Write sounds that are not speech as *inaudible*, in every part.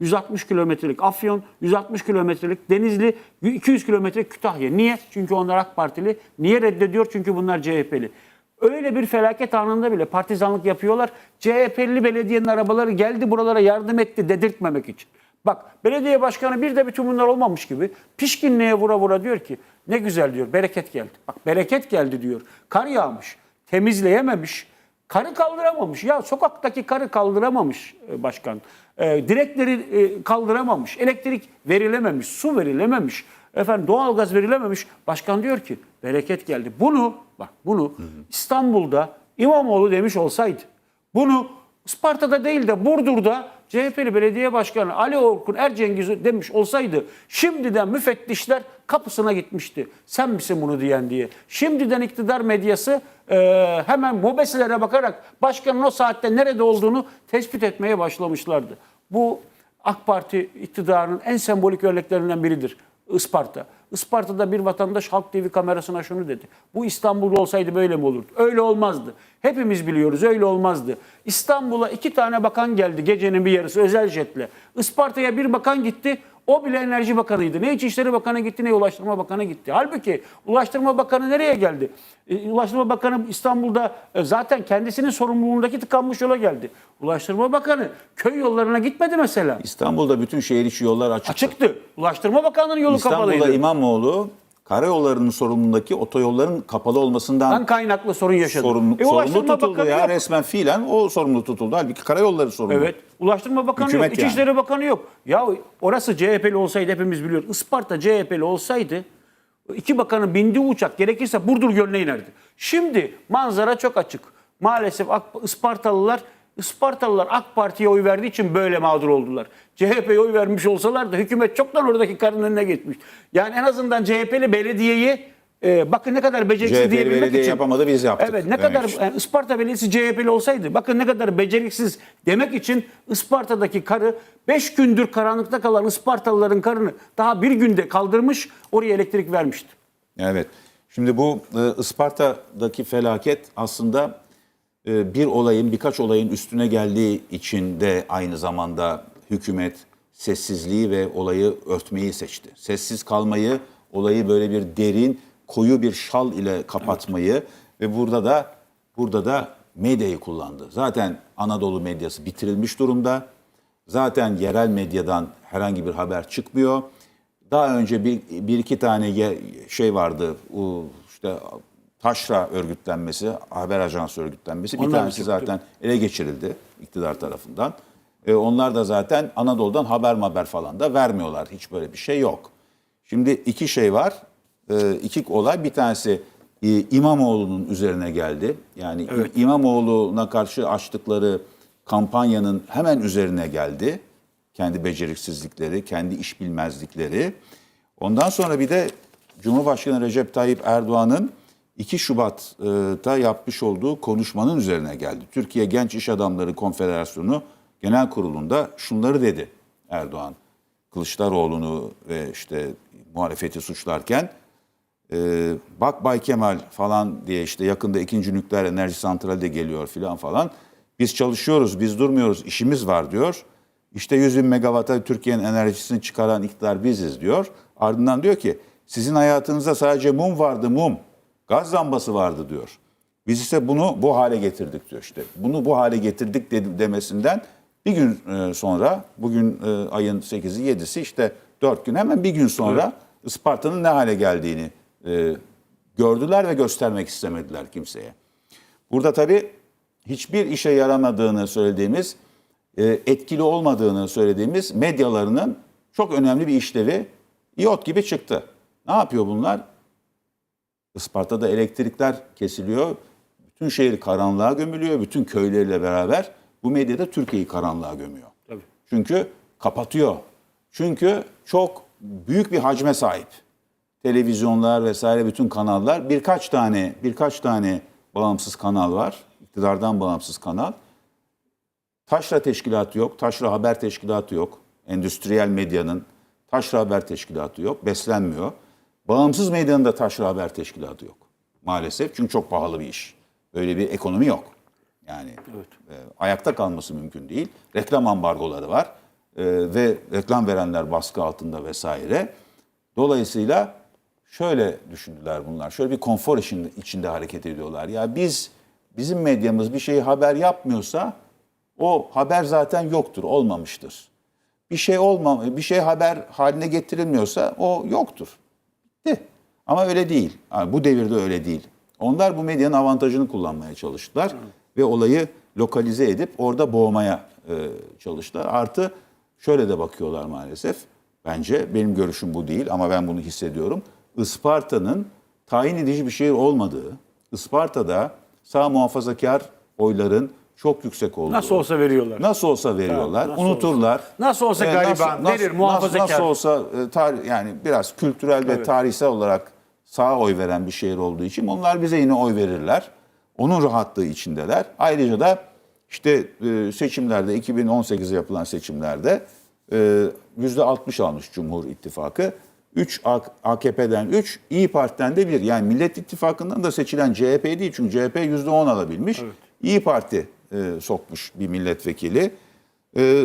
160 kilometrelik Afyon, 160 kilometrelik Denizli, 200 kilometrelik Kütahya. Niye? Çünkü onlar AK Partili. Niye reddediyor? Çünkü bunlar CHP'li. Öyle bir felaket anında bile partizanlık yapıyorlar. CHP'li belediyenin arabaları geldi buralara yardım etti dedirtmemek için. Bak belediye başkanı bir de bütün bunlar olmamış gibi pişkinliğe vura vura diyor ki ne güzel diyor bereket geldi. Bak bereket geldi diyor. Kar yağmış temizleyememiş. Karı kaldıramamış. Ya sokaktaki karı kaldıramamış e, başkan. E, direkleri e, kaldıramamış. Elektrik verilememiş. Su verilememiş. Efendim doğalgaz verilememiş. Başkan diyor ki bereket geldi. Bunu bak bunu İstanbul'da İmamoğlu demiş olsaydı bunu Isparta'da değil de Burdur'da CHP'li belediye başkanı Ali Orkun Ercengiz demiş olsaydı şimdiden müfettişler kapısına gitmişti. Sen misin bunu diyen diye. Şimdiden iktidar medyası e, hemen mobeselere bakarak başkanın o saatte nerede olduğunu tespit etmeye başlamışlardı. Bu AK Parti iktidarının en sembolik örneklerinden biridir. Isparta. Isparta'da bir vatandaş Halk TV kamerasına şunu dedi. Bu İstanbul'da olsaydı böyle mi olurdu? Öyle olmazdı. Hepimiz biliyoruz öyle olmazdı. İstanbul'a iki tane bakan geldi gecenin bir yarısı özel jetle. Isparta'ya bir bakan gitti. O bile Enerji Bakanı'ydı. Ne İçişleri Bakanı gitti ne Ulaştırma Bakanı gitti. Halbuki Ulaştırma Bakanı nereye geldi? E, Ulaştırma Bakanı İstanbul'da e, zaten kendisinin sorumluluğundaki tıkanmış yola geldi. Ulaştırma Bakanı köy yollarına gitmedi mesela. İstanbul'da bütün şehir içi yollar açık. Açıktı. Ulaştırma Bakanlığı'nın yolu İstanbul'da kapalıydı. İmamoğlu karayollarının sorumluluğundaki otoyolların kapalı olmasından Ben kaynaklı sorun yaşadım. sorumlu, E, sorumlu tutuldu ya yok. resmen fiilen o sorumlu tutuldu. Halbuki karayolları sorumlu. Evet. Ulaştırma Bakanı Hükümet yok. yani. İçişleri Bakanı yok. Ya orası CHP'li olsaydı hepimiz biliyoruz. Isparta CHP'li olsaydı iki bakanın bindiği uçak gerekirse Burdur Gölü'ne inerdi. Şimdi manzara çok açık. Maalesef AK, Ispartalılar Ispartalılar AK Parti'ye oy verdiği için böyle mağdur oldular. CHP'ye oy vermiş olsalar da hükümet çoktan oradaki karın önüne geçmiş. Yani en azından CHP'li belediyeyi e, bakın ne kadar beceriksiz CHP'li diyebilmek belediye için. yapamadı, biz yaptık Evet ne demek kadar için. yani Isparta Belediyesi CHP'li olsaydı bakın ne kadar beceriksiz demek için Isparta'daki karı 5 gündür karanlıkta kalan Ispartalıların karını daha bir günde kaldırmış oraya elektrik vermişti. Evet. Şimdi bu e, Isparta'daki felaket aslında e, bir olayın birkaç olayın üstüne geldiği için de aynı zamanda hükümet sessizliği ve olayı örtmeyi seçti. Sessiz kalmayı, olayı böyle bir derin, koyu bir şal ile kapatmayı ve burada da burada da medyayı kullandı. Zaten Anadolu medyası bitirilmiş durumda. Zaten yerel medyadan herhangi bir haber çıkmıyor. Daha önce bir, bir iki tane şey vardı. İşte Taşra örgütlenmesi, haber ajansı örgütlenmesi. Bir Onlar tanesi çıktı. zaten ele geçirildi iktidar tarafından. E, onlar da zaten Anadolu'dan haber haber falan da vermiyorlar. Hiç böyle bir şey yok. Şimdi iki şey var. E, iki olay. Bir tanesi e, İmamoğlu'nun üzerine geldi. Yani İ- İmamoğlu'na karşı açtıkları kampanyanın hemen üzerine geldi. Kendi beceriksizlikleri, kendi iş bilmezlikleri. Ondan sonra bir de Cumhurbaşkanı Recep Tayyip Erdoğan'ın 2 Şubat'ta yapmış olduğu konuşmanın üzerine geldi. Türkiye Genç İş Adamları Konfederasyonu Genel Kurulu'nda şunları dedi Erdoğan. Kılıçdaroğlu'nu ve işte muhalefeti suçlarken ee, bak Bay Kemal falan diye işte yakında ikinci nükleer enerji santrali de geliyor filan falan. Biz çalışıyoruz, biz durmuyoruz, işimiz var diyor. İşte 100 bin megawata Türkiye'nin enerjisini çıkaran iktidar biziz diyor. Ardından diyor ki sizin hayatınızda sadece mum vardı mum, gaz lambası vardı diyor. Biz ise bunu bu hale getirdik diyor işte. Bunu bu hale getirdik dedi- demesinden bir gün e, sonra, bugün e, ayın 8'i 7'si işte 4 gün hemen bir gün sonra Isparta'nın ne hale geldiğini e, gördüler ve göstermek istemediler kimseye. Burada tabii hiçbir işe yaramadığını söylediğimiz, e, etkili olmadığını söylediğimiz medyalarının çok önemli bir işlevi iot gibi çıktı. Ne yapıyor bunlar? Isparta'da elektrikler kesiliyor. Bütün şehir karanlığa gömülüyor. Bütün köyleriyle beraber bu medyada Türkiye'yi karanlığa gömüyor. Tabii. Çünkü kapatıyor. Çünkü çok büyük bir hacme sahip. Televizyonlar vesaire bütün kanallar birkaç tane birkaç tane bağımsız kanal var. İktidardan bağımsız kanal. Taşra teşkilatı yok, Taşra Haber Teşkilatı yok. Endüstriyel medyanın Taşra Haber Teşkilatı yok, beslenmiyor. Bağımsız medyanın da Taşra Haber Teşkilatı yok. Maalesef çünkü çok pahalı bir iş. Böyle bir ekonomi yok. Yani e, ayakta kalması mümkün değil. Reklam ambargoları var. e, ve reklam verenler baskı altında vesaire. Dolayısıyla şöyle düşündüler bunlar. Şöyle bir konfor içinde, içinde hareket ediyorlar. Ya biz bizim medyamız bir şeyi haber yapmıyorsa o haber zaten yoktur, olmamıştır. Bir şey olma bir şey haber haline getirilmiyorsa o yoktur. Bitti. Ama öyle değil. Yani bu devirde öyle değil. Onlar bu medyanın avantajını kullanmaya çalıştılar ve olayı lokalize edip orada boğmaya e, çalıştılar. Artı şöyle de bakıyorlar maalesef. Bence benim görüşüm bu değil ama ben bunu hissediyorum. Isparta'nın tayin edici bir şehir olmadığı, Isparta'da sağ muhafazakar oyların çok yüksek olduğu. Nasıl olsa veriyorlar. Nasıl olsa veriyorlar. Nasıl unuturlar. Nasıl olsa Ee, gariban, verir, muhafazakar. Nasıl, olsa e, tarih, yani biraz kültürel ve Evet. tarihsel olarak sağa oy veren bir şehir olduğu için onlar bize yine oy verirler. Onun rahatlığı içindeler. Ayrıca da işte e, seçimlerde 2018'de yapılan seçimlerde e, %60 almış Cumhur İttifakı. 3 AKP'den 3, İyi Parti'den de 1. Yani Millet İttifakı'ndan da seçilen CHP değil çünkü CHP %10 alabilmiş. İyi Parti e, sokmuş bir milletvekili. E,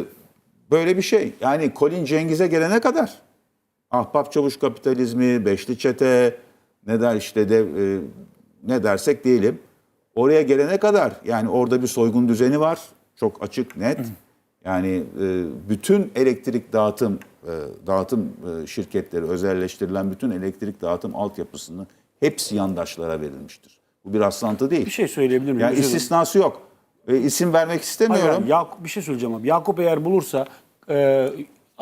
böyle bir şey. Yani Colin Cengiz'e gelene kadar ahbap çavuş kapitalizmi, beşli çete, ne der işte de e, ne dersek diyelim. Oraya gelene kadar yani orada bir soygun düzeni var. Çok açık, net. Yani e, bütün elektrik dağıtım e, dağıtım e, şirketleri özelleştirilen bütün elektrik dağıtım altyapısının hepsi yandaşlara verilmiştir. Bu bir rastlantı değil. Bir şey söyleyebilir miyim? yani istisnası yok. E, isim vermek istemiyorum. hayır, Yakup, bir şey söyleyeceğim abi. Yakup eğer bulursa e,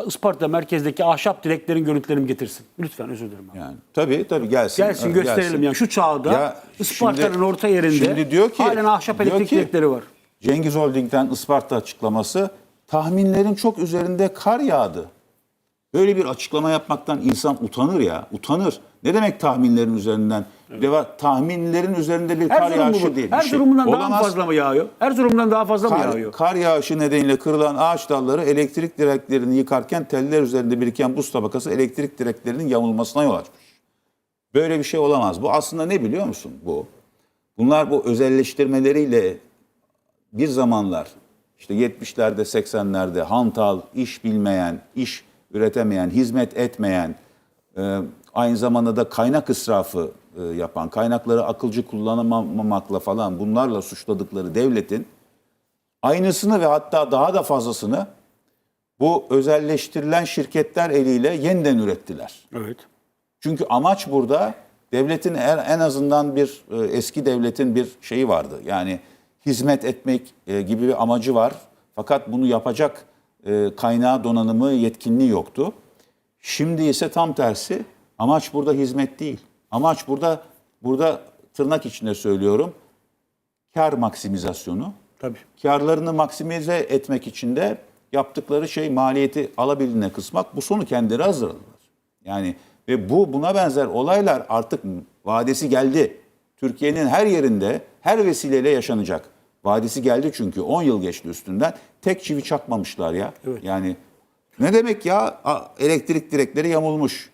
Isparta merkezdeki ahşap direklerin görüntülerini getirsin. Lütfen özür dilerim abi. Yani tabii tabii gelsin. Gelsin Evet, gösterelim gelsin. yani şu çağda Ya Isparta'nın orta yerinde şimdi diyor ki- halen ahşap elektrik direkleri var. Cengiz Holding'den Isparta açıklaması tahminlerin çok üzerinde kar yağdı. Böyle bir açıklama yapmaktan insan utanır ya, utanır. Ne demek tahminlerin üzerinden? Deva tahminlerin üzerinde bir kar Erzurum yağışı bu. değil. bir şey. Erzurum'dan daha mı Olamaz. fazla mı yağıyor? Erzurum'dan daha fazla mı Kar, yağıyor? kar yağışı nedeniyle kırılan ağaç dalları elektrik direklerini yıkarken teller üzerinde biriken buz tabakası elektrik direklerinin yamulmasına yol açmış. Böyle bir şey olamaz. Bu aslında ne biliyor musun bu? Bunlar bu özelleştirmeleriyle bir zamanlar işte 70'lerde 80'lerde hantal, iş bilmeyen, iş üretemeyen, hizmet etmeyen, e, aynı zamanda da kaynak israfı e, yapan, kaynakları akılcı kullanamamakla falan bunlarla suçladıkları devletin aynısını ve hatta daha da fazlasını bu özelleştirilen şirketler eliyle yeniden ürettiler. Evet. Çünkü amaç burada devletin en azından bir e, eski devletin bir şeyi vardı. Yani hizmet etmek e, gibi bir amacı var. Fakat bunu yapacak e, kaynağı, donanımı, yetkinliği yoktu. Şimdi ise tam tersi. Amaç burada hizmet değil. Amaç burada burada tırnak içinde söylüyorum. Kar maksimizasyonu Tabii. karlarını maksimize etmek için de yaptıkları şey maliyeti alabildiğine kısmak. Bu sonu kendileri hazırladılar. Yani ve bu buna benzer olaylar artık vadesi geldi. Türkiye'nin her yerinde her vesileyle yaşanacak. Vadesi geldi çünkü 10 yıl geçti üstünden. Tek çivi çakmamışlar ya. Evet. Yani ne demek ya? Elektrik direkleri yamulmuş.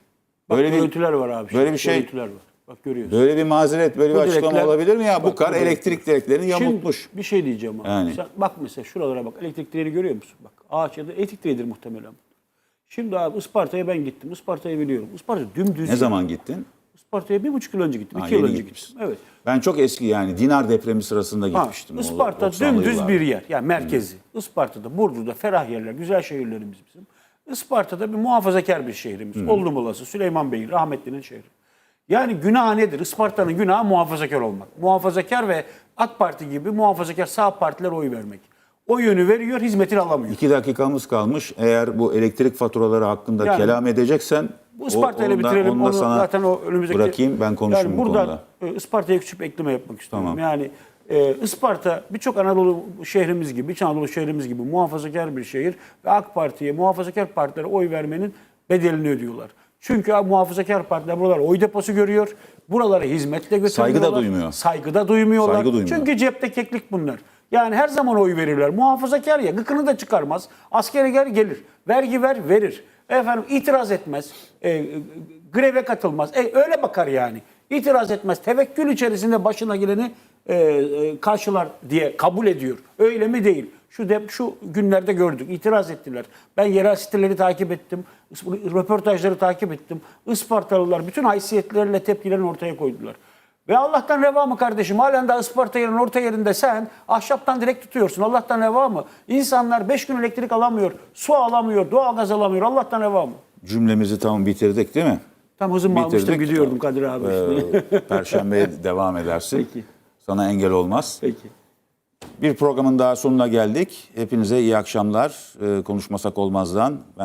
Bak Böyle bir görüntüler var abi. böyle bir şey- Görüntüler var. Bak görüyorsun. böyle bir mazeret, böyle Bu bir açıklama direkler- olabilir mi ya? Bu Bak, kar bu direkt- elektrik direklerini yamultmuş. Şimdi bir şey diyeceğim abi. Yani. Sen bak mesela şuralara bak. Elektrik direğini görüyor musun? Bak ağaç ya da elektrik direğidir muhtemelen. Şimdi abi Isparta'ya ben gittim. Isparta'yı biliyorum. Isparta dümdüz. ne zaman gittin? Isparta'ya bir buçuk yıl önce gittim. Ha, iki yıl önce gitmişsin. gittim. Evet. Ben çok eski yani Dinar depremi sırasında Ha, gitmiştim. o Isparta 90'lı dümdüz yıllarda. bir yer. Yani merkezi. Isparta'da, Burdur'da ferah yerler, güzel şehirlerimiz bizim. Isparta'da bir muhafazakar bir şehrimiz. Oldum olası Süleyman Bey rahmetlinin şehri. Yani günah nedir? Isparta'nın günahı muhafazakar olmak. Muhafazakar ve AK Parti gibi muhafazakar sağ partiler oy vermek. O yönü veriyor, hizmetini alamıyor. İki dakikamız kalmış. Eğer bu elektrik faturaları hakkında Yani- kelam edeceksen Bu Isparta ile bitirelim. onu da Onu sana zaten o önümüzdeki... bırakayım ben konuşayım yani bu buradan konuda. e, Isparta'ya küçük bir ekleme yapmak istiyorum. Tamam. Yani e, Isparta birçok Anadolu şehrimiz gibi, İç Anadolu şehrimiz gibi muhafazakar bir şehir ve AK Parti'ye, muhafazakar partilere oy vermenin bedelini ödüyorlar. Çünkü muhafazakar partiler buralara oy deposu görüyor. Buralara hizmetle götürüyorlar. Saygı da duymuyor. Saygı da duymuyorlar. Saygı duymuyor. Çünkü cepte keklik bunlar. Yani her zaman oy verirler. Muhafazakar ya gıkını da çıkarmaz. Askere gel gelir. Vergi ver verir. Efendim itiraz etmez. E, greve katılmaz. E, öyle bakar yani. İtiraz etmez. Tevekkül içerisinde başına geleni e, e, karşılar diye kabul ediyor. Öyle mi değil? Şu de, şu günlerde gördük. itiraz ettiler. Ben yerel siteleri takip ettim. Röportajları takip ettim. Ispartalılar bütün haysiyetleriyle tepkilerini ortaya koydular. Ve Allah'tan reva mı kardeşim? Halen daha Isparta yerinin orta yerinde sen ahşaptan direkt tutuyorsun. Allah'tan reva mı? İnsanlar 5 gün elektrik alamıyor, su alamıyor, doğalgaz alamıyor. Allah'tan reva mı? Cümlemizi tam bitirdik değil mi? Tam hızım almıştım gidiyordum Kadir abi. Ee, *laughs* Perşembeye devam edersin. Peki. Sana engel olmaz. Peki. Bir programın daha sonuna geldik. Hepinize iyi akşamlar. Ee, konuşmasak olmazdan. Ben